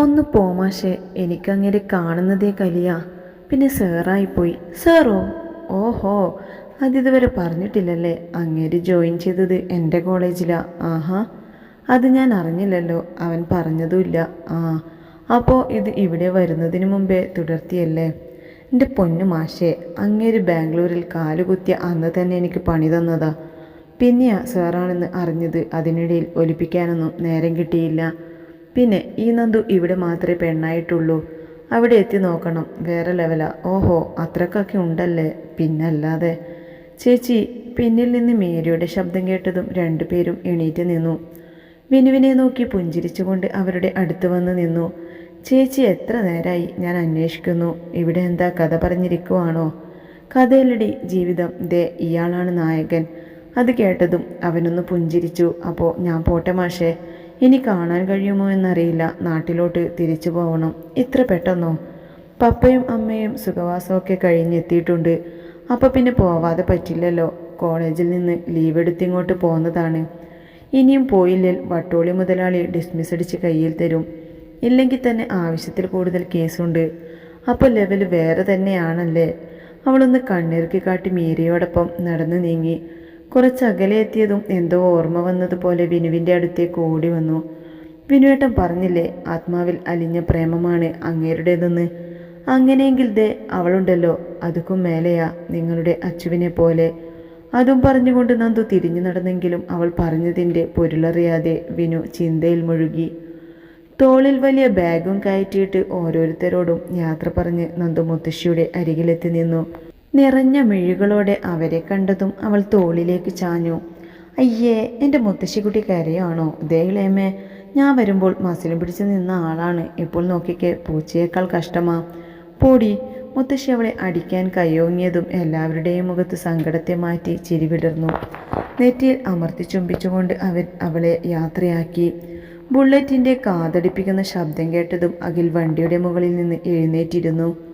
ഒന്ന് പോമാഷെ എനിക്കങ്ങനെ കാണുന്നതേ കലിയ. പിന്നെ സാറായിപ്പോയി. സാറോ? ഓഹോ. അതിതുവരെ പറഞ്ഞിട്ടില്ലല്ലേ? അങ്ങേര് ജോയിൻ ചെയ്തത് എന്റെ കോളേജിലാ. ആഹാ. അത് ഞാൻ അറിഞ്ഞില്ലല്ലോ. അവൻ പറഞ്ഞതുമില്ല. ആ. അപ്പോൾ ഇത് ഇവിടെ വരുന്നതിന് മുമ്പേ തുടർത്തിയല്ലേ? എന്റെ പൊന്നു മാഷേ അങ്ങേര് ബാംഗ്ലൂരിൽ കാലുകുത്തിയ അന്ന് തന്നെ എനിക്ക് പണി തന്നതാ. പിന്നെയാ സാറാണെന്ന് അറിഞ്ഞത് അതിനിടയിൽ ഒലിപ്പിക്കാനൊന്നും നേരം കിട്ടിയില്ല. പിന്നെ ഈ നന്ദു ഇവിടെ മാത്രമേ പെണ്ണായിട്ടുള്ളൂ. അവിടെ എത്തി നോക്കണം. വേറെ ലെവലാ ഓഹോ അത്രക്കൊക്കെ ഉണ്ടല്ലേ? പിന്നല്ലാതെ. ചേച്ചി പിന്നിൽ നിന്ന് മേരിയുടെ ശബ്ദം കേട്ടതും രണ്ടുപേരും എണീറ്റ് നിന്നു. വിനുവിനെ നോക്കി പുഞ്ചിരിച്ചുകൊണ്ട് അവരുടെ അടുത്ത് വന്ന് നിന്നു. ചേച്ചി എത്ര നേരമായി ഞാൻ അന്വേഷിക്കുന്നു. ഇവിടെ എന്താ കഥ പറഞ്ഞിരിക്കുവാണോ? കഥയിലടി ജീവിതം. ദേ ഇയാളാണ് നായകൻ. അത് കേട്ടതും അവനൊന്ന് പുഞ്ചിരിച്ചു. അപ്പോൾ ഞാൻ പോട്ടെ മാഷേ. ഇനി കാണാൻ കഴിയുമോ എന്നറിയില്ല. നാട്ടിലോട്ട് തിരിച്ചു പോകണം ഇത്ര പെട്ടെന്നോ? പപ്പയും അമ്മയും സുഖവാസമൊക്കെ കഴിഞ്ഞെത്തിയിട്ടുണ്ട്. അപ്പോൾ പിന്നെ പോവാതെ പറ്റില്ലല്ലോ. കോളേജിൽ നിന്ന് ലീവ് എടുത്ത് ഇങ്ങോട്ട് പോകുന്നതാണ് ഇനിയും പോയില്ലേൽ വട്ടോളി മുതലാളി ഡിസ്മിസ് അടിച്ച് കയ്യിൽ തരും. ഇല്ലെങ്കിൽ തന്നെ ആവശ്യത്തിൽ കൂടുതൽ കേസുണ്ട്. അപ്പോൾ ലെവൽ വേറെ തന്നെയാണല്ലേ? അവളൊന്ന് കണ്ണിറുക്കി കാട്ടി മീരയോടൊപ്പം നടന്നു നീങ്ങി. കുറച്ച് അകലെ എത്തിയതും എന്തോ ഓർമ്മ വന്നതുപോലെ വിനുവിന്റെ അടുത്തേക്ക് ഓടി വന്നു. വിനുവേട്ടൻ പറഞ്ഞില്ലേ ആത്മാവിൽ അലിഞ്ഞ പ്രേമമാണ് അങ്ങേരുടേതെന്ന്. അങ്ങനെയെങ്കിൽ ദേ അവളുണ്ടല്ലോ അതുക്കും മേലെയാ നിങ്ങളുടെ അച്ചുവിനെ പോലെ. അതും പറഞ്ഞുകൊണ്ട് നന്ദു തിരിഞ്ഞു നടന്നെങ്കിലും അവൾ പറഞ്ഞതിന്റെ പൊരുളറിയാതെ വിനു ചിന്തയിൽ മുഴുകി. തോളിൽ വലിയ ബാഗും കയറ്റിയിട്ട് ഓരോരുത്തരോടും യാത്ര പറഞ്ഞ് നന്ദു മുത്തശ്ശിയുടെ അരികിലെത്തി നിന്നു. നിറഞ്ഞ മിഴികളോടെ അവരെ കണ്ടതും അവൾ തോളിലേക്ക് ചാഞ്ഞു. അയ്യേ എന്റെ മുത്തശ്ശിക്കുട്ടി കരയാണോ? ദേഹിളേമേ ഞാൻ വരുമ്പോൾ മസിലും പിടിച്ച് നിന്ന ആളാണ്. ഇപ്പോൾ നോക്കിക്കേ പൂച്ചയേക്കാൾ കഷ്ടമാ. പോടി. മുത്തശ്ശി അവളെ അടിക്കാൻ കയ്യോങ്ങിയതും എല്ലാവരുടെയും മുഖത്ത് സങ്കടത്തെ മാറ്റി ചിരി വിടർന്നു. നെറ്റിയിൽ അമർത്തി ചുംബിച്ചുകൊണ്ട് അവൻ അവളെ യാത്രയാക്കി. ബുള്ളറ്റിന്റെ കാതടിപ്പിക്കുന്ന ശബ്ദം കേട്ടതും അഖിൽ വണ്ടിയുടെ മുകളിൽ നിന്ന് എഴുന്നേറ്റിരുന്നു.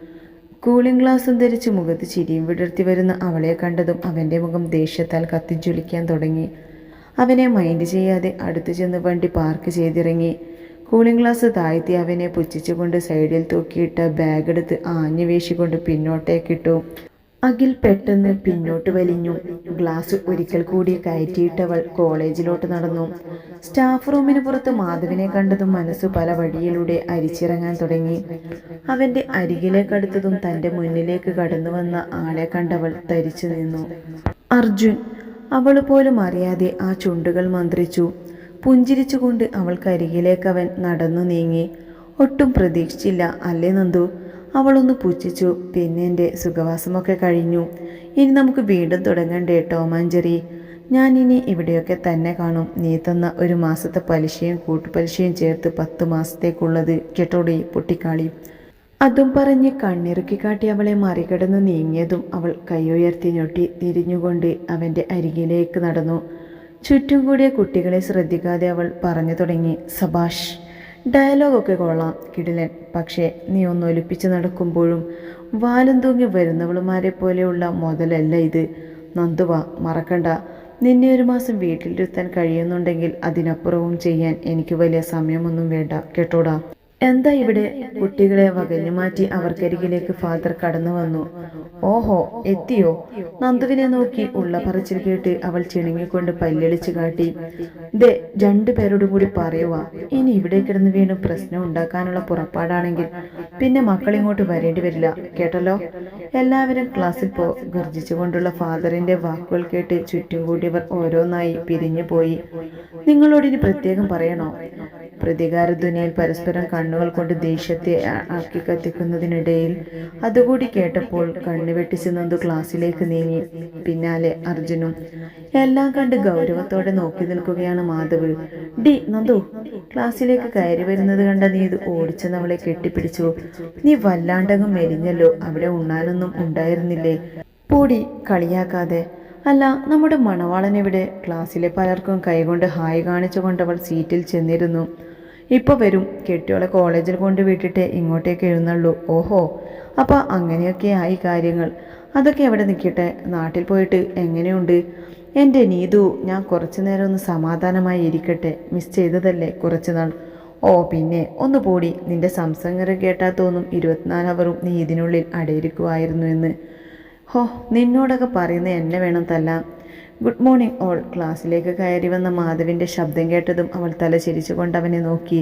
കൂളിംഗ് ഗ്ലാസും ധരിച്ച് മുഖത്ത് ചിരിയും വിടർത്തി വരുന്ന അവളെ കണ്ടതും അവന്റെ മുഖം ദേഷ്യത്താൽ കത്തിജ്വലിക്കാൻ തുടങ്ങി. അവനെ മൈൻഡ് ചെയ്യാതെ അടുത്തു ചെന്ന് വണ്ടി പാർക്ക് ചെയ്തിറങ്ങി. കൂളിംഗ് ഗ്ലാസ് താഴ്ത്തി അവനെ പുച്ഛിച്ചുകൊണ്ട് സൈഡിൽ തൂക്കിയിട്ട ബാഗ് എടുത്ത് ആഞ്ഞു വീശിക്കൊണ്ട് പിന്നോട്ടേക്കിട്ടു. അഖിൽ പെട്ടെന്ന് പിന്നോട്ട് വലിഞ്ഞു. ഗ്ലാസ് ഒരിക്കൽ കൂടി കയറ്റിയിട്ടവൾ കോളേജിലോട്ട് നടന്നു. സ്റ്റാഫ് റൂമിന് പുറത്ത് മാധവിനെ കണ്ടതും മനസ്സ് പല വഴിയിലൂടെ അരിച്ചിറങ്ങാൻ തുടങ്ങി. അവന്റെ അരികിലേക്കടുത്തതും തന്റെ മുന്നിലേക്ക് കടന്നു വന്ന ആളെ കണ്ടവൾ തരിച്ചു നിന്നു. അർജുൻ അവൾ പോലും അറിയാതെ ആ ചുണ്ടുകൾ മന്ത്രിച്ചു. പുഞ്ചിരിച്ചുകൊണ്ട് അവൾക്കരികിലേക്ക് അവൻ നടന്നു നീങ്ങി. ഒട്ടും പ്രതീക്ഷിച്ചില്ല അല്ലേ നന്ദു? അവളൊന്ന് പുച്ഛിച്ചു. പിന്നെ എന്റെ സുഖവാസമൊക്കെ കഴിഞ്ഞു. ഇനി നമുക്ക് വീണ്ടും തുടങ്ങണ്ടേ ടോമാഞ്ചറി ഞാൻ ഇനി ഇവിടെയൊക്കെ തന്നെ കാണും. നീ തന്ന ഒരു മാസത്തെ പലിശയും കൂട്ടുപലിശയും ചേർത്ത് പത്ത് മാസത്തേക്കുള്ളത് കെട്ടോടി പൊട്ടിക്കാളി. അതും പറഞ്ഞ് കണ്ണിറുക്കി കാട്ടി അവളെ മറികടന്ന് നീങ്ങിയതും അവൾ കൈയുയർത്തി ഞൊട്ടി തിരിഞ്ഞുകൊണ്ട് അവന്റെ അരികിലേക്ക് നടന്നു. ചുറ്റും കൂടിയ കുട്ടികളെ ശ്രദ്ധിക്കാതെ അവൾ പറഞ്ഞു തുടങ്ങി. സബാഷ്. ഡയലോഗൊക്കെ കൊള്ളാം കിടിലൻ. പക്ഷേ നീ ഒന്ന് ഒലിപ്പിച്ച് നടക്കുമ്പോഴും വാലും തൂങ്ങി വരുന്നവളുമാരെ പോലെയുള്ള മുതലല്ല ഇത്. നന്ദുവ മറക്കണ്ട. നിന്നെ ഒരു മാസം വീട്ടിലിരുത്താൻ കഴിയുന്നുണ്ടെങ്കിൽ അതിനപ്പുറവും ചെയ്യാൻ എനിക്ക് വലിയ സമയമൊന്നും വേണ്ട. കേട്ടോടാ? എന്താ ഇവിടെ? കുട്ടികളെ വകഞ്ഞു മാറ്റി അവർക്കരികിലേക്ക് ഫാദർ കടന്നു വന്നു. ഓഹോ എത്തിയോ? നന്ദുവിനെ നോക്കി ഉള്ള പറച്ചിൽ കേട്ട് അവൾ ചിണുങ്ങിക്കൊണ്ട് പല്ലിളിച്ചു കാട്ടി. ദേ രണ്ടു പേരോടും കൂടി പറയുക. ഇനി ഇവിടെ കിടന്ന് വീണ്ടും പ്രശ്നം ഉണ്ടാക്കാനുള്ള പുറപ്പാടാണെങ്കിൽ പിന്നെ മക്കൾ ഇങ്ങോട്ട് വരേണ്ടി വരില്ല കേട്ടല്ലോ? എല്ലാവരും ക്ലാസ്സിൽ പോ ഗർജിച്ചുകൊണ്ടുള്ള ഫാദറിന്റെ വാക്കുകൾ കേട്ട് ചുറ്റും കൂടിയവർ ഓരോന്നായി പിരിഞ്ഞു പോയി നിങ്ങളോട് ഇനി പ്രത്യേകം പറയണോ? പ്രതികാര ദുനിയയിൽ പരസ്പരം കണ്ണുകൾ കൊണ്ട് ദേഷ്യത്തെ ആക്കി കത്തിക്കുന്നതിനിടയിൽ അതുകൂടി കേട്ടപ്പോൾ കണ്ണുവെട്ടിച്ച് നന്ദു ക്ലാസ്സിലേക്ക് നീങ്ങി. പിന്നാലെ അർജുനും എല്ലാം കണ്ട് ഗൗരവത്തോടെ നോക്കി നിൽക്കുകയാണ് മാധവ്. ഡി നന്ദു ക്ലാസ്സിലേക്ക് കയറി വരുന്നത് കണ്ട നീ ഇത് ഓടിച്ചെന്നവളെ കെട്ടിപ്പിടിച്ചു. നീ വല്ലാണ്ടകം മെരിഞ്ഞല്ലോ അവിടെ ഉണ്ണാനൊന്നും ഉണ്ടായിരുന്നില്ലേ? പൂടി കളിയാക്കാതെ. അല്ല നമ്മുടെ മണവാളൻ ഇവിടെ ക്ലാസ്സിലെ പലർക്കും കൈകൊണ്ട് ഹായ് കാണിച്ചുകൊണ്ട് അവൾ സീറ്റിൽ ചെന്നിരുന്നു. ഇപ്പോൾ വരും. കെട്ടിയോളെ കോളേജിൽ കൊണ്ട് വിട്ടിട്ട് ഇങ്ങോട്ടേക്ക് എഴുന്നള്ളൂ. ഓഹോ. അപ്പോൾ അങ്ങനെയൊക്കെ ആയി കാര്യങ്ങൾ. അതൊക്കെ എവിടെ നിൽക്കട്ടെ നാട്ടിൽ പോയിട്ട് എങ്ങനെയുണ്ട്? എന്റെ നീതു ഞാൻ കുറച്ചു നേരം ഒന്ന് സമാധാനമായി ഇരിക്കട്ടെ. മിസ് ചെയ്തതല്ലേ കുറച്ച് നാൾ ഓ പിന്നെ ഒന്ന് പോടി. നിന്റെ സംസംഗരം കേട്ടാൽ തോന്നും ഇരുപത്തിനാല് അവറും നീ ഇതിനുള്ളിൽ അടയിരിക്കുമായിരുന്നു എന്ന്. ഹോ നിന്നോടൊക്കെ പറയുന്ന എന്നെ വേണം തല്ലാൻ. ഗുഡ് മോർണിംഗ് ഓൾ ക്ലാസ്സിലേക്ക് കയറി വന്ന മാധവിന്റെ ശബ്ദം കേട്ടതും അവൾ തല ചിരിച്ചുകൊണ്ട് അവനെ നോക്കി.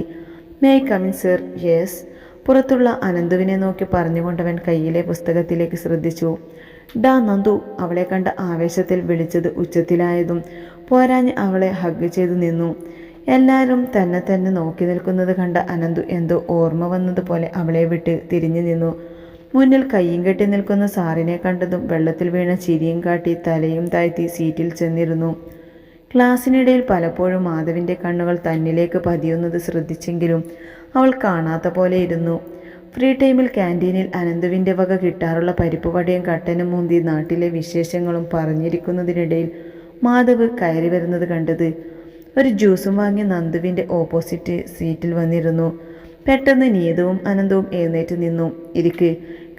മേ കമിൻ സർ യെസ് പുറത്തുള്ള അനന്തുവിനെ നോക്കി പറഞ്ഞുകൊണ്ടവൻ കയ്യിലെ പുസ്തകത്തിലേക്ക് ശ്രദ്ധിച്ചു. ഡാ നന്ദു അവളെ കണ്ട ആവേശത്തിൽ വിളിച്ചത് ഉച്ചത്തിലായതും പോരാഞ്ഞ് അവളെ ഹഗ് ചെയ്തു നിന്നു. എല്ലാവരും തന്നെ തന്നെ നോക്കി നിൽക്കുന്നത് കണ്ട അനന്തു എന്തോ ഓർമ്മ വന്നതുപോലെ അവളെ വിട്ട് തിരിഞ്ഞു നിന്നു. മുന്നിൽ കയ്യും കെട്ടി നിൽക്കുന്ന സാറിനെ കണ്ടതും വെള്ളത്തിൽ വീണ ചിരിയും കാട്ടി തലയും താഴ്ത്തി സീറ്റിൽ ചെന്നിരുന്നു. ക്ലാസ്സിനിടയിൽ പലപ്പോഴും മാധവിന്റെ കണ്ണുകൾ തന്നിലേക്ക് പതിയുന്നത് ശ്രദ്ധിച്ചെങ്കിലും അവൾ കാണാത്ത പോലെ ഇരുന്നു. ഫ്രീ ടൈമിൽ ക്യാന്റീനിൽ അനന്തുവിന്റെ വക കിട്ടാറുള്ള പരിപ്പ് വടയും കട്ടനും മുന്തി നാട്ടിലെ വിശേഷങ്ങളും പറഞ്ഞിരിക്കുന്നതിനിടയിൽ മാധവ് കയറി വരുന്നത് കണ്ടത് ഒരു ജ്യൂസും വാങ്ങി നന്ദുവിന്റെ ഓപ്പോസിറ്റ് സീറ്റിൽ വന്നിരുന്നു. പെട്ടെന്ന് നീതവും അനന്തവും എഴുന്നേറ്റ് നിന്നു. ഇരിക്ക്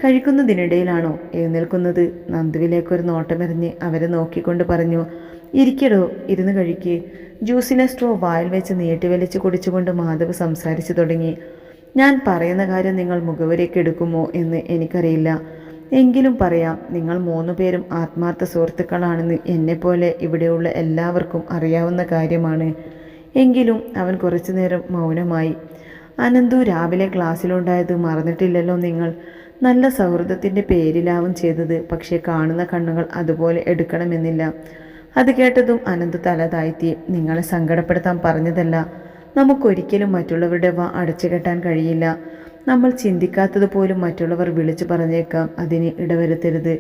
കഴിക്കുന്നതിനിടയിലാണോ എഴുന്നേൽക്കുന്നത്? നന്ദുവിലേക്കൊരു നോട്ടമെറിഞ്ഞ് അവരെ നോക്കിക്കൊണ്ട് പറഞ്ഞു ഇരിക്കടോ ഇരുന്ന് കഴിക്ക്. ജ്യൂസിനെ സ്ട്രോ വായിൽ വെച്ച് നീട്ടി വലിച്ച് കുടിച്ചുകൊണ്ട് മാധവ് സംസാരിച്ചു തുടങ്ങി ഞാൻ പറയുന്ന കാര്യം നിങ്ങൾ മുഖവരേക്ക് എടുക്കുമോ എന്ന് എനിക്കറിയില്ല. എങ്കിലും പറയാം നിങ്ങൾ മൂന്നു പേരും ആത്മാർത്ഥ സുഹൃത്തുക്കളാണെന്ന് എന്നെപ്പോലെ ഇവിടെയുള്ള എല്ലാവർക്കും അറിയാവുന്ന കാര്യമാണ്. എങ്കിലും അവൻ കുറച്ചു നേരം മൗനമായി അനന്തു രാവിലെ ക്ലാസ്സിലുണ്ടായത് മറന്നിട്ടില്ലല്ലോ നിങ്ങൾ. നല്ല സൗഹൃദത്തിന്റെ പേരിലാവും ചെയ്തത്. പക്ഷേ കാണുന്ന കണ്ണുകൾ അതുപോലെ എടുക്കണമെന്നില്ല. അത് കേട്ടതും അനന്ത് തല താഴ്ത്തി. നിങ്ങളെ സങ്കടപ്പെടുത്താൻ പറഞ്ഞതല്ല. നമുക്കൊരിക്കലും മറ്റുള്ളവരുടെ വ അടച്ചു കെട്ടാൻ കഴിയില്ല. നമ്മൾ ചിന്തിക്കാത്തത് പോലും മറ്റുള്ളവർ വിളിച്ചു പറഞ്ഞേക്കാം. അതിന് ഇടവരുത്തരുത്.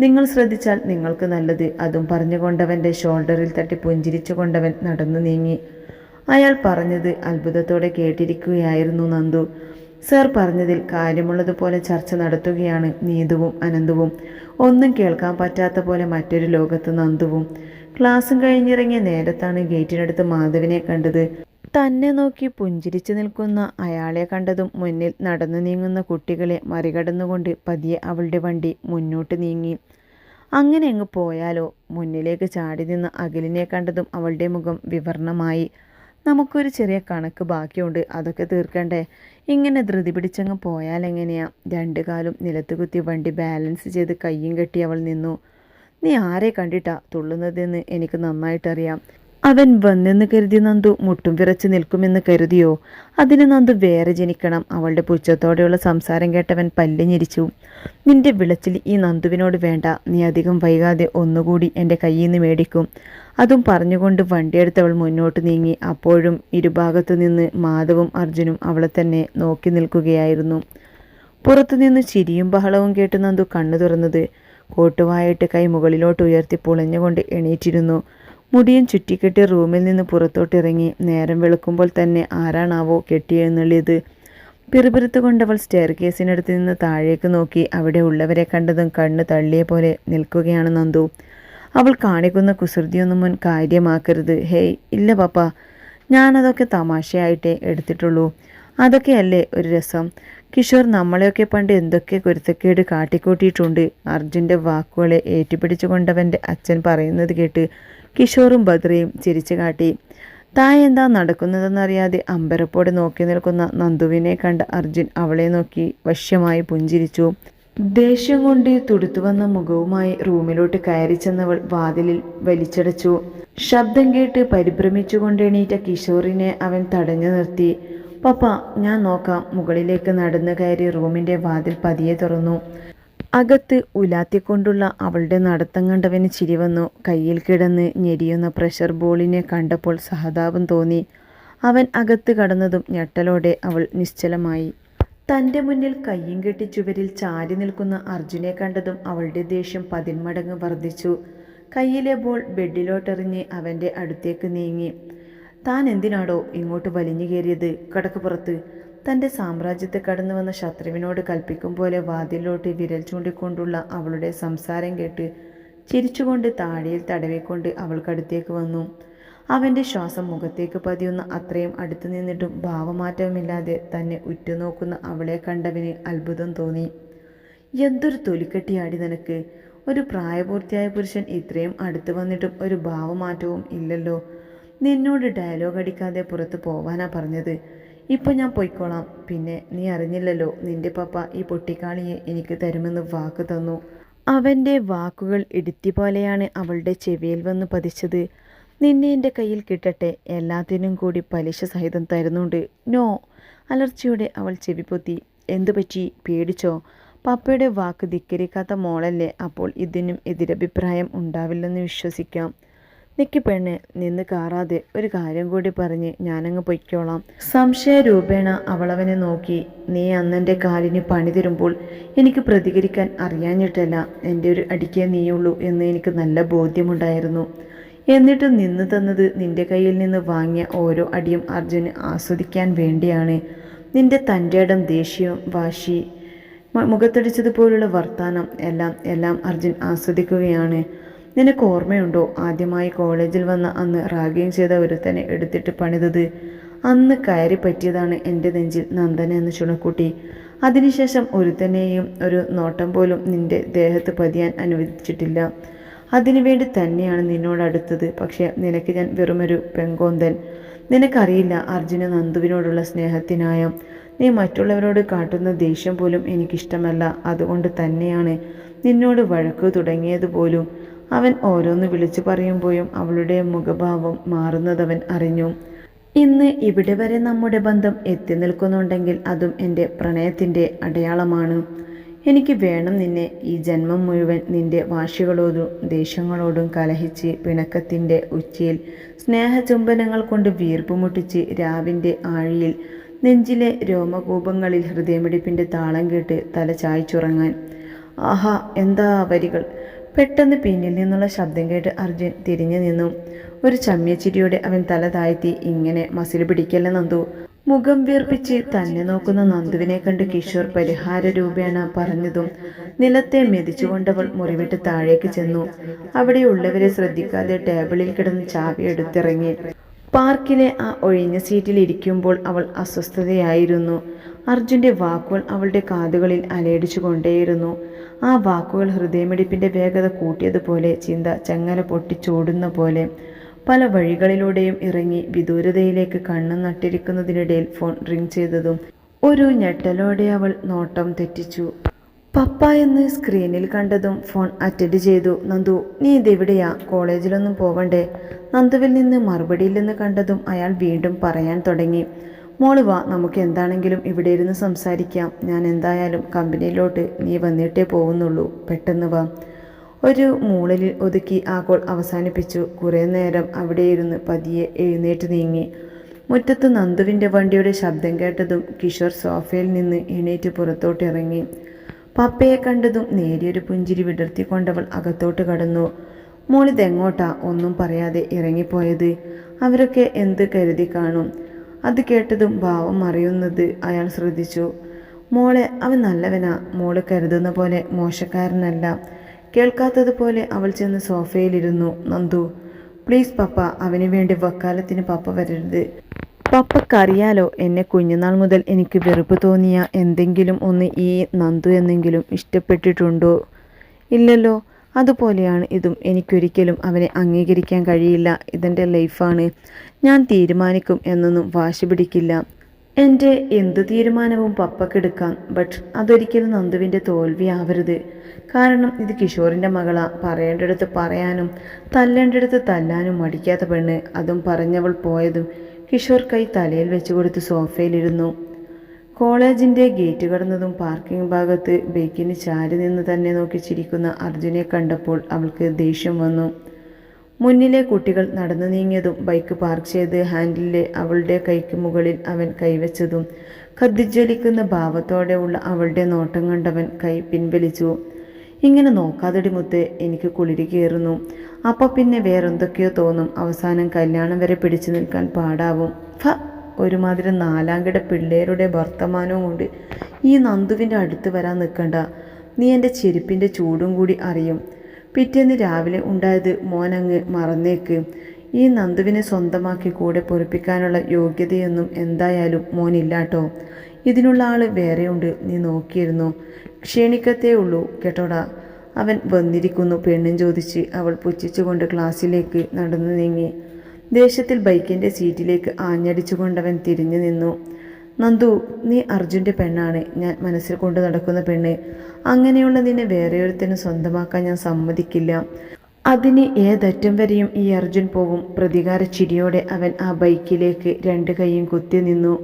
നിങ്ങൾ ശ്രദ്ധിച്ചാൽ നിങ്ങൾക്ക് നല്ലത്. അതും പറഞ്ഞുകൊണ്ടവന്റെ ഷോൾഡറിൽ തട്ടി പുഞ്ചിരിച്ചു കൊണ്ടവൻ നടന്നു നീങ്ങി. അയാൾ പറഞ്ഞത് അത്ഭുതത്തോടെ കേട്ടിരിക്കുകയായിരുന്നു നന്ദു. സർ പറഞ്ഞതിൽ കാര്യമുള്ളതുപോലെ ചർച്ച നടത്തുകയാണ് നീതുവും അനന്തവും. ഒന്നും കേൾക്കാൻ പറ്റാത്ത പോലെ മറ്റൊരു ലോകത്ത് നന്ദുവും. ക്ലാസ്സും കഴിഞ്ഞിറങ്ങിയ നേരത്താണ് ഗേറ്റിനടുത്ത് മാധവിനെ കണ്ടത്. തന്നെ നോക്കി പുഞ്ചിരിച്ചു നിൽക്കുന്ന അയാളെ കണ്ടതും മുന്നിൽ നടന്നു നീങ്ങുന്ന കുട്ടികളെ മറികടന്നുകൊണ്ട് പതിയെ അവളുടെ വണ്ടി മുന്നോട്ട് നീങ്ങി. അങ്ങനെ അങ്ങ് പോയാലോ? മുന്നിലേക്ക് ചാടി നിന്ന അഖിലിനെ കണ്ടതും അവളുടെ മുഖം വിവർണമായി. നമുക്കൊരു ചെറിയ കണക്ക് ബാക്കിയുണ്ട്. അതൊക്കെ തീർക്കണ്ടേ? ഇങ്ങനെ ധൃതി പിടിച്ചങ്ങ് പോയാൽ എങ്ങനെയാ? രണ്ട് കാലും നിലത്ത് കുത്തി വണ്ടി ബാലൻസ് ചെയ്ത് കയ്യും കെട്ടി അവൾ നിന്നു. നീ ആരെ കണ്ടിട്ടാ തുള്ളുന്നതെന്ന് എനിക്ക് നന്നായിട്ടറിയാം. അവൻ വന്നെന്ന് കരുതി നന്ദു മുട്ടും വിറച്ച് നിൽക്കുമെന്ന് കരുതിയോ? അതിന് നന്ദു വേറെ ജനിക്കണം. അവളുടെ പുച്ഛത്തോടെയുള്ള സംസാരം കേട്ടവൻ പല്ല് ഞെരിച്ചു. നിന്റെ വിളച്ചിൽ ഈ നന്ദുവിനോട് വേണ്ട. നീ അധികം വൈകാതെ ഒന്നുകൂടി എന്റെ കയ്യിൽ നിന്ന് മേടിക്കും. അതും പറഞ്ഞുകൊണ്ട് വണ്ടിയെടുത്തവൾ മുന്നോട്ട് നീങ്ങി. അപ്പോഴും ഇരുഭാഗത്തു നിന്ന് മാധവും അർജുനും അവളെ തന്നെ നോക്കി നിൽക്കുകയായിരുന്നു. പുറത്തുനിന്ന് ചിരിയും ബഹളവും കേട്ട് നന്ദു കണ്ണു തുറന്നത്. കോട്ടുവായിട്ട് കൈ മുകളിലോട്ട് ഉയർത്തി പുളഞ്ഞുകൊണ്ട് എണീറ്റിരുന്നു. മുടിയും ചുറ്റിക്കെട്ടി റൂമിൽ നിന്ന് പുറത്തോട്ടിറങ്ങി നേരം വെളുക്കുമ്പോൾ തന്നെ ആരാണാവോ കെട്ടിയെഴുന്നള്ളിയത്. പിറുപിറുത്തു കൊണ്ടവൾ സ്റ്റെയർ കേസിനടുത്ത് നിന്ന് താഴേക്ക് നോക്കി അവിടെ ഉള്ളവരെ കണ്ടതും കണ്ണ് തള്ളിയ പോലെ നിൽക്കുകയാണ് നന്ദു. അവൾ കാണിക്കുന്ന കുസൃതിയൊന്നും മുൻ കാര്യമാക്കരുത്. ഹേയ് ഇല്ല പാപ്പ ഞാനതൊക്കെ തമാശയായിട്ടേ എടുത്തിട്ടുള്ളൂ. അതൊക്കെയല്ലേ ഒരു രസം? കിഷോർ നമ്മളെയൊക്കെ പണ്ട് എന്തൊക്കെ കുരുത്തക്കേട് കാട്ടിക്കൂട്ടിയിട്ടുണ്ട്. അർജുന്റെ വാക്കുകളെ ഏറ്റുപിടിച്ചുകൊണ്ടവന്റെ അച്ഛൻ പറയുന്നത് കേട്ട് കിഷോറും ബദ്രയും ചിരിച്ചു കാട്ടി. താൻ എന്താ നടക്കുന്നതെന്നറിയാതെ അമ്പരപ്പോടെ നോക്കി നിൽക്കുന്ന നന്ദുവിനെ കണ്ട അർജുൻ അവളെ നോക്കി വശ്യമായി പുഞ്ചിരിച്ചു. ദേഷ്യം കൊണ്ട് തുടുത്തു വന്ന മുഖവുമായി റൂമിലോട്ട് കയറി ചെന്നവൾ വാതിലിൽ വലിച്ചടച്ചു. ശബ്ദം കേട്ട് പരിഭ്രമിച്ചുകൊണ്ട് എണീറ്റ കിഷോറിനെ അവൻ തടഞ്ഞു നിർത്തി. പപ്പ ഞാൻ നോക്കാം. മുകളിലേക്ക് നടന്നു കയറി റൂമിന്റെ വാതിൽ പതിയെ തുറന്നു. അകത്ത് ഉലാത്തിക്കൊണ്ടുള്ള അവളുടെ നടത്തം കണ്ടവന് ചിരിവന്നു കയ്യിൽ കിടന്ന് ഞെരിയുന്ന പ്രഷർ ബോളിനെ കണ്ടപ്പോൾ സഹതാപം തോന്നി. അവൻ അകത്ത് കടന്നതും ഞെട്ടലോടെ അവൾ നിശ്ചലമായി. തന്റെ മുന്നിൽ കയ്യും കെട്ടി ചുവരിൽ ചാരി നിൽക്കുന്ന അർജുനെ കണ്ടതും അവളുടെ ദേഷ്യം പതിന്മടങ്ങ് വർദ്ധിച്ചു. കയ്യിലെ ബോൾ ബെഡിലോട്ടെറിഞ്ഞ് അവന്റെ അടുത്തേക്ക് നീങ്ങി. താൻ എന്തിനാടോ ഇങ്ങോട്ട് വലിഞ്ഞു കയറിയത്? കടക്കുപുറത്ത് തന്റെ സാമ്രാജ്യത്തെ കടന്നു വന്ന ശത്രുവിനോട് കൽപ്പിക്കും പോലെ വാതിലോട്ട് വിരൽ ചൂണ്ടിക്കൊണ്ടുള്ള അവളുടെ സംസാരം കേട്ട് ചിരിച്ചുകൊണ്ട് താടിയിൽ തടവിക്കൊണ്ട് അവൾക്കടുത്തേക്ക് വന്നു. അവന്റെ ശ്വാസം മുഖത്തേക്ക് പതിയുന്ന അത്രയും അടുത്തു നിന്നിട്ടും ഭാവമാറ്റവുമില്ലാതെ തന്നെ ഉറ്റുനോക്കുന്ന അവളെ കണ്ടവന് അത്ഭുതം തോന്നി. എന്തൊരു തൊലിക്കെട്ടിയാടി നിനക്ക്. ഒരു പ്രായപൂർത്തിയായ പുരുഷൻ ഇത്രയും അടുത്ത് വന്നിട്ടും ഒരു ഭാവമാറ്റവും ഇല്ലല്ലോ. നിന്നോട് ഡയലോഗ് അടിക്കാതെ പുറത്ത് പോവാനാ പറഞ്ഞത്. ഇപ്പോൾ ഞാൻ പൊയ്ക്കോളാം. പിന്നെ നീ അറിഞ്ഞില്ലല്ലോ നിന്റെ പപ്പ ഈ പൊട്ടിക്കാളിയെ എനിക്ക് തരുമെന്ന് വാക്ക് തന്നു. അവന്റെ വാക്കുകൾ ഇടുത്തി പോലെയാണ് അവളുടെ ചെവിയിൽ വന്ന് പതിച്ചത്. നിന്നെ എന്റെ കയ്യിൽ കിട്ടട്ടെ എല്ലാത്തിനും കൂടി പലിശ സഹിതം തരുന്നുണ്ട്. നോ അലർച്ചയോടെ അവൾ ചെവി പൊത്തി. എന്തു പറ്റി? പേടിച്ചോ? പപ്പയുടെ വാക്ക് ധിക്കരിക്കാത്ത മോളല്ലേ അപ്പോൾ ഇതിനും എതിരഭിപ്രായം ഉണ്ടാവില്ലെന്ന് വിശ്വസിക്കാം. നിക്ക് പെണ്ണ് നിന്ന് കാറാതെ ഒരു കാര്യം കൂടി പറഞ്ഞ് ഞാനങ്ങ് പൊയ്ക്കോളാം. സംശയരൂപേണ അവളവനെ നോക്കി. നീ അന്നെന്റെ കാലിന് പണി തരുമ്പോൾ എനിക്ക് പ്രതികരിക്കാൻ അറിയാഞ്ഞിട്ടല്ല എന്റെ ഒരു അടിക്കേ നീയുള്ളൂ എന്ന് എനിക്ക് നല്ല ബോധ്യമുണ്ടായിരുന്നു. എന്നിട്ട് നിന്ന് തന്നത് നിന്റെ കയ്യിൽ നിന്ന് വാങ്ങിയ ഓരോ അടിയും അർജുന് ആസ്വദിക്കാൻ വേണ്ടിയാണ്. നിന്റെ തന്റെ ഇടം ദേഷ്യവും വാശി മുഖത്തടിച്ചതുപോലുള്ള വർത്താനം എല്ലാം എല്ലാം അർജുൻ ആസ്വദിക്കുകയാണ്. നിനക്ക് ഓർമ്മയുണ്ടോ ആദ്യമായി കോളേജിൽ വന്ന അന്ന് റാഗിങ് ചെയ്ത ഒരുത്തനെ എടുത്തിട്ട് പണിതത്? അന്ന് കയറി പറ്റിയതാണ് എന്റെ നെഞ്ചിൽ നന്ദന എന്ന് ചുണക്കൂട്ടി. അതിനുശേഷം ഒരുത്തനെയും ഒരു നോട്ടം പോലും നിന്റെ ദേഹത്ത് പതിയാൻ അനുവദിച്ചിട്ടില്ല. അതിനുവേണ്ടി തന്നെയാണ് നിന്നോട് അടുത്തത്. പക്ഷേ നിനക്ക് ഞാൻ വെറുമൊരു പെങ്കോന്തൻ. നിനക്കറിയില്ല അർജുന നന്ദുവിനോടുള്ള സ്നേഹത്തിനായ. നീ മറ്റുള്ളവരോട് കാട്ടുന്ന ദേഷ്യം പോലും എനിക്കിഷ്ടമല്ല. അതുകൊണ്ട് തന്നെയാണ് നിന്നോട് വഴക്ക് തുടങ്ങിയത് പോലും അവൻ ഓരോന്ന് വിളിച്ചു പറയുമ്പോഴും അവളുടെ മുഖഭാവം മാറുന്നതവൻ അറിഞ്ഞു. ഇന്ന് ഇവിടെ വരെ നമ്മുടെ ബന്ധം എത്തി നിൽക്കുന്നുണ്ടെങ്കിൽ അതും എന്റെ പ്രണയത്തിന്റെ അടയാളമാണ്. എനിക്ക് വേണം നിന്നെ ഈ ജന്മം മുഴുവൻ നിന്റെ വാശികളോടും ദേഷ്യങ്ങളോടും കലഹിച്ച് പിണക്കത്തിന്റെ ഉച്ചയിൽ സ്നേഹചുംബനങ്ങൾ കൊണ്ട് വീർപ്പുമുട്ടിച്ച് രാവിന്റെ ആഴിയിൽ നെഞ്ചിലെ രോമകൂപങ്ങളിൽ ഹൃദയമിടിപ്പിന്റെ താളം കേട്ട് തല ചായ്ച്ചുറങ്ങാൻ. ആഹാ എന്താ വരികൾ? പെട്ടെന്ന് പിന്നിൽ നിന്നുള്ള ശബ്ദം കേട്ട് അർജുൻ തിരിഞ്ഞു നിന്നു. ഒരു ചമ്മിയ ചിരിയോടെ അവൻ തല താഴ്ത്തി ഇങ്ങനെ മസിൽ പിടിക്കല്ല നന്ദു? മുഖം വീർപ്പിച്ച് തന്നെ നോക്കുന്ന നന്ദുവിനെ കണ്ട് കിഷോർ പരിഹാര രൂപേണ പറഞ്ഞതും നിലത്തെ മെതിച്ചുകൊണ്ടവൾ മുറിവിട്ട് താഴേക്ക് ചെന്നു. അവിടെയുള്ളവരെ ശ്രദ്ധിക്കാതെ ടേബിളിൽ കിടന്ന് ചാവി എടുത്തിറങ്ങി. പാർക്കിലെ ആ ഒഴിഞ്ഞ സീറ്റിൽ ഇരിക്കുമ്പോൾ അവൾ അസ്വസ്ഥതയായിരുന്നു. അർജുന്റെ വാക്കുകൾ അവളുടെ കാതുകളിൽ അലയടിച്ചു കൊണ്ടേയിരുന്നു ആ വാക്കുകൾ ഹൃദയമിടിപ്പിന്റെ വേഗത കൂട്ടിയതുപോലെ ചിന്ത ചങ്ങല പൊട്ടിച്ചോടുന്ന പോലെ പല വഴികളിലൂടെയും ഇറങ്ങി വിദൂരതയിലേക്ക് കണ്ണ് നട്ടിരിക്കുന്നതിനിടയിൽ ഫോൺ റിംഗ് ചെയ്തതും ഒരു ഞെട്ടലോടെ അവൾ നോട്ടം തെറ്റിച്ചു. പപ്പ എന്ന് സ്ക്രീനിൽ കണ്ടതും ഫോൺ അറ്റൻഡ് ചെയ്തു. നന്ദു നീ ഇതെവിടെയാ? കോളേജിലൊന്നും പോവണ്ടേ? നന്ദുവിൽ നിന്ന് മറുപടിയില്ലെന്ന് കണ്ടതും അയാൾ വീണ്ടും പറയാൻ തുടങ്ങി. മോൾ വാ നമുക്ക് എന്താണെങ്കിലും ഇവിടെ ഇരുന്ന് സംസാരിക്കാം. ഞാൻ എന്തായാലും കമ്പനിയിലോട്ട് നീ വന്നിട്ടേ പോകുന്നുള്ളൂ. പെട്ടെന്ന് വാ. ഒരു മൂളിൽ ഒതുക്കി ആ കോൾ അവസാനിപ്പിച്ചു. കുറേ നേരം അവിടെ ഇരുന്ന് പതിയെ എഴുന്നേറ്റ് നീങ്ങി. മുറ്റത്ത് നന്ദുവിന്റെ വണ്ടിയുടെ ശബ്ദം കേട്ടതും കിഷോർ സോഫയിൽ നിന്ന് എണീറ്റ് പുറത്തോട്ടിറങ്ങി പപ്പയെ കണ്ടതും നേരിയൊരു പുഞ്ചിരി വിടർത്തിക്കൊണ്ടവൾ അകത്തോട്ട് കടന്നു. മോളിതെങ്ങോട്ടാ? ഒന്നും പറയാതെ ഇറങ്ങിപ്പോയത്. അവരൊക്കെ എന്ത് കരുതി കാണും? അത് കേട്ടതും ഭാവം അറിയുന്നത് അയാൾ ശ്രദ്ധിച്ചു. മോളെ അവൻ നല്ലവനാ മോൾ കരുതുന്ന പോലെ മോശക്കാരനല്ല. കേൾക്കാത്തതുപോലെ അവൾ ചെന്ന് സോഫയിലിരുന്നു. നന്ദു പ്ലീസ് പപ്പ അവന് വേണ്ടി വക്കാലത്തിന് പപ്പ വരരുത്. പപ്പക്കറിയാലോ എന്നെ കുഞ്ഞുനാൾ മുതൽ എനിക്ക് വെറുപ്പ് തോന്നിയ എന്തെങ്കിലും ഒന്ന് ഈ നന്ദു എന്നെങ്കിലും ഇഷ്ടപ്പെട്ടിട്ടുണ്ടോ? ഇല്ലല്ലോ അതുപോലെയാണ് ഇതും. എനിക്കൊരിക്കലും അവനെ അംഗീകരിക്കാൻ കഴിയില്ല. ഇതെന്റെ ലൈഫാണ്. ഞാൻ തീരുമാനിക്കും എന്നൊന്നും വാശി പിടിക്കില്ല. എന്റെ എന്ത് തീരുമാനവും പപ്പക്കെടുക്കാം ബട്ട് അതൊരിക്കലും നന്ദുവിന്റെ തോൽവിയാവരുത്. കാരണം ഇത് കിഷോറിന്റെ മകളാ. പറയേണ്ടടുത്ത് പറയാനും തല്ലേണ്ടടുത്ത് തല്ലാനും മടിക്കാത്ത പെണ്ണ്. അതും പറഞ്ഞവൾ പോയതും കിഷോർ കൈ തലയിൽ വെച്ചു കൊടുത്ത് സോഫയിലിരുന്നു. കോളേജിന്റെ ഗേറ്റ് കടന്നതും പാർക്കിംഗ് ഭാഗത്ത് ബൈക്കിന് ചാരി നിന്ന് തന്നെ നോക്കി ചിരിക്കുന്ന അർജുനെ കണ്ടപ്പോൾ അവൾക്ക് ദേഷ്യം വന്നു. മുന്നിലെ കുട്ടികൾ നടന്നു നീങ്ങിയതും ബൈക്ക് പാർക്ക് ചെയ്ത് ഹാൻഡിലെ അവളുടെ കൈക്ക് മുകളിൽ അവൻ കൈവച്ചതും കത്തിജ്വലിക്കുന്ന ഭാവത്തോടെ ഉള്ള അവളുടെ നോട്ടം കണ്ടവൻ കൈ പിൻവലിച്ചു. ഇങ്ങനെ നോക്കാതെടി മുത്ത് എനിക്ക് കുളിരി കയറുന്നു. അപ്പോൾ പിന്നെ വേറെന്തൊക്കെയോ തോന്നും. അവസാനം കല്യാണം വരെ പിടിച്ചു നിൽക്കാൻ പാടാവും. ഫ ഒരുമാതിരി നാലാംകിട പിള്ളേരുടെ വർത്തമാനവും കൊണ്ട് ഈ നന്ദുവിന്റെ അടുത്ത് വരാൻ നിൽക്കണ്ട. നീ എന്റെ ചെരുപ്പിന്റെ ചൂടും കൂടി അറിയും. പിറ്റേന്ന് രാവിലെ ഉണ്ടായത് മോനങ്ങ് മറന്നേക്ക്. ഈ നന്ദുവിനെ സ്വന്തമാക്കി കൂടെ പൊറിപ്പിക്കാനുള്ള യോഗ്യതയൊന്നും എന്തായാലും മോനില്ലാട്ടോ. ഇതിനുള്ള ആൾ വേറെയുണ്ട്. നീ നോക്കിയിരുന്നു? ക്ഷീണിക്കത്തേ ഉള്ളൂ കേട്ടോടാ. അവൻ വന്നിരിക്കുന്നു. പെണ്ണും ചോദിച്ച് അവൾ പുച്ഛിച്ചുകൊണ്ട് ക്ലാസ്സിലേക്ക് നടന്നു നീങ്ങി. ദേഷ്യത്തിൽ ബൈക്കിന്റെ സീറ്റിലേക്ക് ആഞ്ഞടിച്ചുകൊണ്ടവൻ തിരിഞ്ഞു നിന്നു. നന്ദു നീ അർജുന്റെ പെണ്ണാണ്. ഞാൻ മനസ്സിൽ കൊണ്ടു നടക്കുന്ന പെണ്ണ്. അങ്ങനെയുള്ള നിന്നെ വേറെയൊരുത്തിന് സ്വന്തമാക്കാൻ ഞാൻ സമ്മതിക്കില്ല. അതിന് ഏതറ്റം വരെയും ഈ അർജുൻ പോകും പ്രതികാര ചിരിയോടെ അവൻ ആ ബൈക്കിലേക്ക് രണ്ട് കൈയും കുത്തി നിന്നു.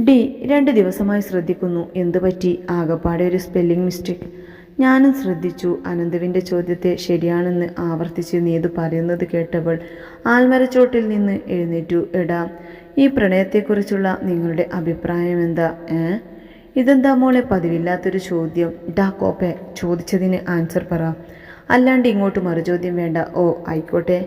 ഡി രണ്ട് ദിവസമായി ശ്രദ്ധിക്കുന്നു. എന്തുപറ്റി? ആകപ്പാടെ ഒരു സ്പെല്ലിംഗ് മിസ്റ്റേക്ക് ഞാനും ശ്രദ്ധിച്ചു. അനന്തുവിന്റെ ചോദ്യത്തെ ശരിയാണെന്ന് ആവർത്തിച്ച് നീതു പറയുന്നത് കേട്ടപ്പോൾ ആൽമരച്ചോട്ടിൽ നിന്ന് എഴുന്നേറ്റു. എടാ ഈ പ്രണയത്തെക്കുറിച്ചുള്ള നിങ്ങളുടെ അഭിപ്രായം എന്താ? ഏ? ഇതെന്താ മോളെ പതിവില്ലാത്തൊരു ചോദ്യം? ഡാ കോപ്പെ ചോദിച്ചതിന് ആൻസർ പറ. അല്ലാണ്ട് ഇങ്ങോട്ട് മറുചോദ്യം വേണ്ട. ഓ ആയിക്കോട്ടെ.